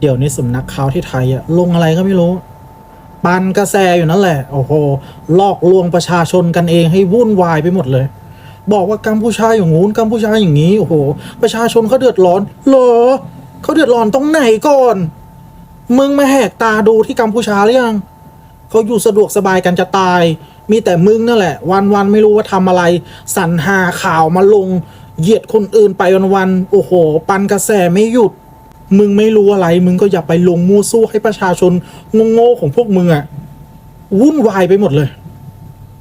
เดี๋ยวนี้สำนักข่าวที่ไทยอะลงอะไรก็ไม่รู้ ปันกระแสอยู่นั่นแหละ โอ้โหลอกลวงประชาชนกันเองให้วุ่นวายไปหมดเลย บอกว่ากัมพูชาอย่างงู้นกัมพูชาอย่างนี้โอ้โห ประชาชนเขาเดือดร้อนเหรอเขาเดือดร้อนตรงไหนก่อน มึงมาแหกตาดูที่กัมพูชาหรือยังเขาอยู่สะดวกสบายกันจะตาย มีแต่มึงนั่นแหละ วันวันไม่รู้ว่าทำอะไร สรรหาข่าวมาลง เหยียดคนอื่นไปวันวันโอ้โห ปันกระแสไม่หยุด มึงไม่รู้อะไร มึงก็อย่าไปลงมูวสู้ให้ประชาชนโง่ๆของพวกมึงอะวุ่นวายไปหมดเลย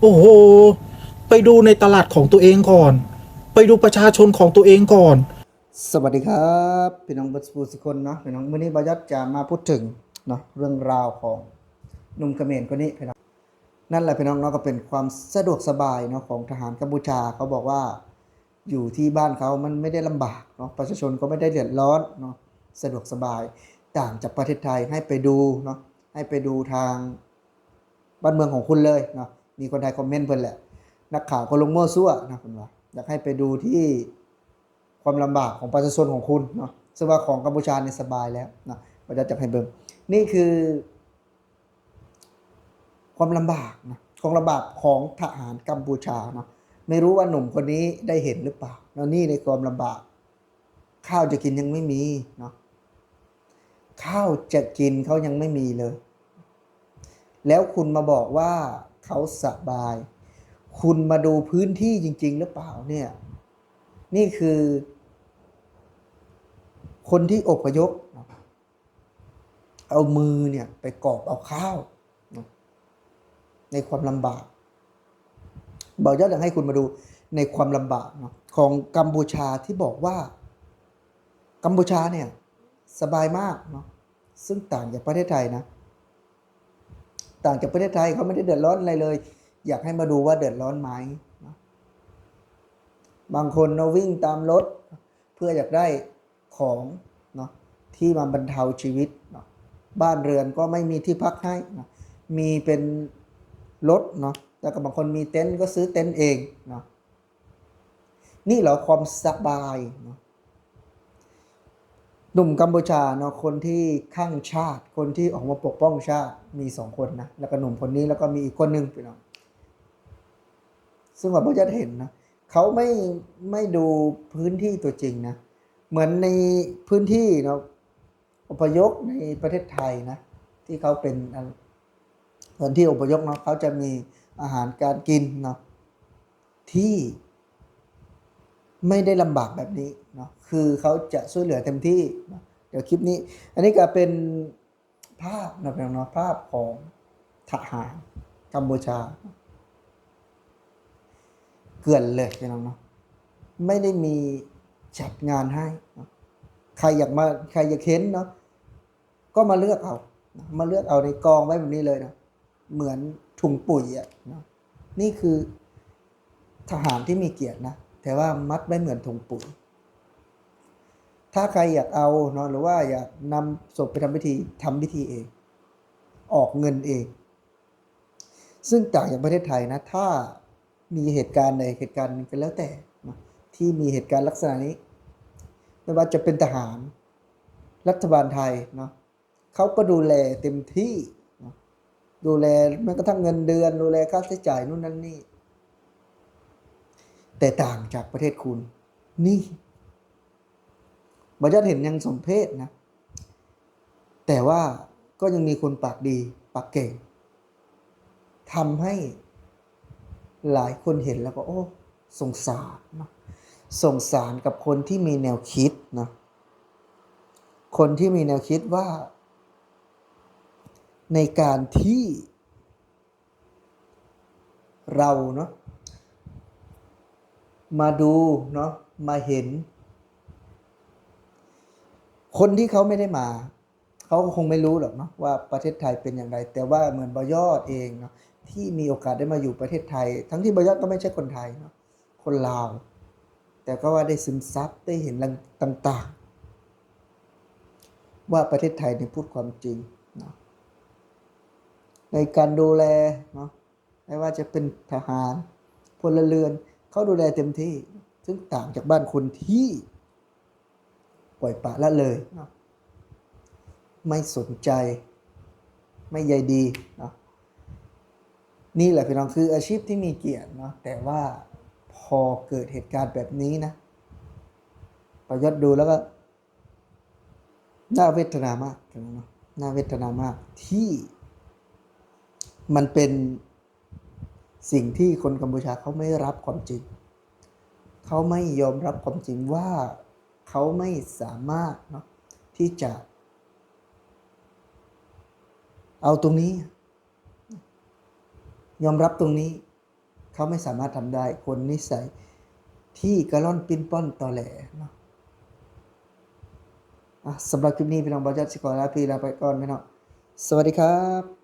โอ้โห ไปดูในตลาดของตัวเองก่อน ไปดูประชาชนของตัวเองก่อน สวัสดีครับพี่น้องบัสปูสิคนเนาะพี่น้องวันนี้บายัดจะมาพูดถึงเนาะเรื่องราวของหนุ่มเขมรคนนี้พี่น้องนั่นแหละพี่น้องเนาะก็เป็นความสะดวกสบายเนาะของทหารกัมพูชาเขาบอกว่าอยู่ที่บ้านเขามันไม่ได้ลำบากเนาะประชาชนก็ไม่ได้เดือดร้อนเนาะ สะดวกสบายต่างจากประเทศไทยให้ไปดูเนาะให้ไปดูทางบ้านเมืองของคุณเลยเนาะมีคนไทยคอมเมนต์เพิ่นแหละ นักข่าวก็ลงมั่วซั่วนะคุณว่าอยากให้ไปดูที่ความลำบากของประชาชนของคุณเนาะซึ่งว่าของกัมพูชาเนี่ยสบายแล้วนะเราจะจับให้เบิ่งนี่คือ ความลำบากนะความลำบากของทหารกัมพูชาเนาะไม่รู้ว่าหนุ่มคนนี้ได้เห็นหรือเปล่าแล้วนี่ในความลำบาก ข้าวจะกินยังไม่มีเนาะ ข้าวจะกินเขายังไม่มีเลย แล้วคุณมาบอกว่าเขาสบาย คุณมาดูพื้นที่จริง ๆ หรือเปล่าเนี่ย นี่คือ คนที่อพยพเอามือเนี่ยไปกอบเอาข้าว ในความลำบากบอกยอดอยากให้คุณมาดูในความลำบากของกัมพูชาที่บอกว่า กัมพูชาเนี่ย สบายมากเนาะซึ่งต่างจากประเทศไทยนะ ต่างจากประเทศไทยเขาไม่ได้เดือดร้อนอะไรเลย อยากให้มาดูว่าเดือดร้อนไหมนะบางคนเนาะวิ่งตามรถ เพื่ออยากได้ของเนาะที่มาบรรเทาชีวิตเนาะบ้านเรือนก็ไม่มีที่พักให้นะมีเป็นรถเนาะแล้วก็บางคนมีเต็นท์ก็ซื้อเต็นท์เองเนาะนี่เหรอความสบายเนาะ หนุ่มกัมพูชาเนาะคนที่ข้างชาติ คนที่ออกมาปกป้องชาติมีสองคนนะแล้วก็หนุ่มคนนี้แล้วก็มีอีกคนหนึ่งพี่น้องซึ่งเราก็จะเห็นนะเขาไม่ไม่ดูพื้นที่ตัวจริงนะเหมือนในพื้นที่เนาะอพยพในประเทศไทยนะ ที่เขาเป็นอันส่วนที่อพยพเนาะเขาจะมีอาหารการกินเนาะที่ ไม่ได้ลำบากแบบนี้เนาะคือเขาจะช่วยเหลือเต็มที่เดี๋ยวคลิปนี้ อันนี้ก็เป็นภาพนะพี่น้องเนาะภาพของทหารกัมพูชา เกลื่อนเลยพี่น้องเนาะไม่ได้มีจัดงานให้ ใครอยากมาใครอยากเห็นเนาะก็มาเลือกเอา มาเลือกเอาในกองไว้แบบนี้เลยนะเหมือนถุงปุ๋ยอะเนาะนี่คือทหารที่มีเกียรตินะ แต่ว่ามัดไว้เหมือนถุงปุ๋ยถ้าใครอยากเอาเนาะหรือว่าอยากนำศพไปทำพิธีทำพิธีเอง ออกเงินเอง ซึ่งต่างจากประเทศไทยนะ ถ้ามีเหตุการณ์ใดเหตุการณ์ก็แล้วแต่ที่มีเหตุการณ์ลักษณะนี้ ไม่ว่าจะเป็นทหาร รัฐบาลไทยเนาะเขาก็ดูแลเต็มที่ ดูแลแม้กระทั่งเงินเดือน ดูแลค่าใช้จ่ายนู่นนั่นนี่ แต่ต่างจากประเทศคุณ นี่บรรยัติเห็นยังสมเพศนะ แต่ว่าก็ยังมีคนปากดีปากเก่งทำให้หลายคนเห็นแล้วก็ โอ้สงสารนะสงสารกับคนที่มีแนวคิดนะคนที่มีแนวคิดว่า ในการที่เราเนาะ มาดูเนาะมาเห็น คนที่เขาไม่ได้มา เขาก็คงไม่รู้หรอกเนาะว่าประเทศไทยเป็นอย่างไร แต่ว่าเหมือนบยอดเองเนาะที่มีโอกาสได้มาอยู่ประเทศไทย ทั้งที่บยอดก็ไม่ใช่คนไทยเนาะคนลาว แต่ก็ว่าได้ซึมซับได้เห็นต่างๆ ว่าประเทศไทยเนี่ยพูดความจริงเนาะในการดูแลเนาะไม่ว่าจะเป็นทหารพลเรือน เขาดูแลเต็มที่ ซึ่งต่างจากบ้านคนที่ ปล่อยปละละเลยเนาะไม่สนใจ ไม่ใยดีเนาะนี่แหละพี่น้องคืออาชีพที่มีเกียรติเนาะแต่ว่าพอเกิดเหตุการณ์แบบนี้นะ ประยศดูแล้วก็ น่าเวทนามากพี่น้องเนาะน่าเวทนามากที่มันเป็น สิ่งที่คนกัมพูชาเขาไม่รับความจริง เขาไม่ยอมรับความจริงว่าเขาไม่สามารถเนาะที่จะ เอาตรงนี้ ยอมรับตรงนี้ เขาไม่สามารถทำได้คนนิสัยที่กระล่อนปิ้นป้อนตอแหลเนาะสำหรับคลิปนี้พี่น้องบอจัดสิกอลาพี่ลาไปก่อนพี่น้องสวัสดีครับ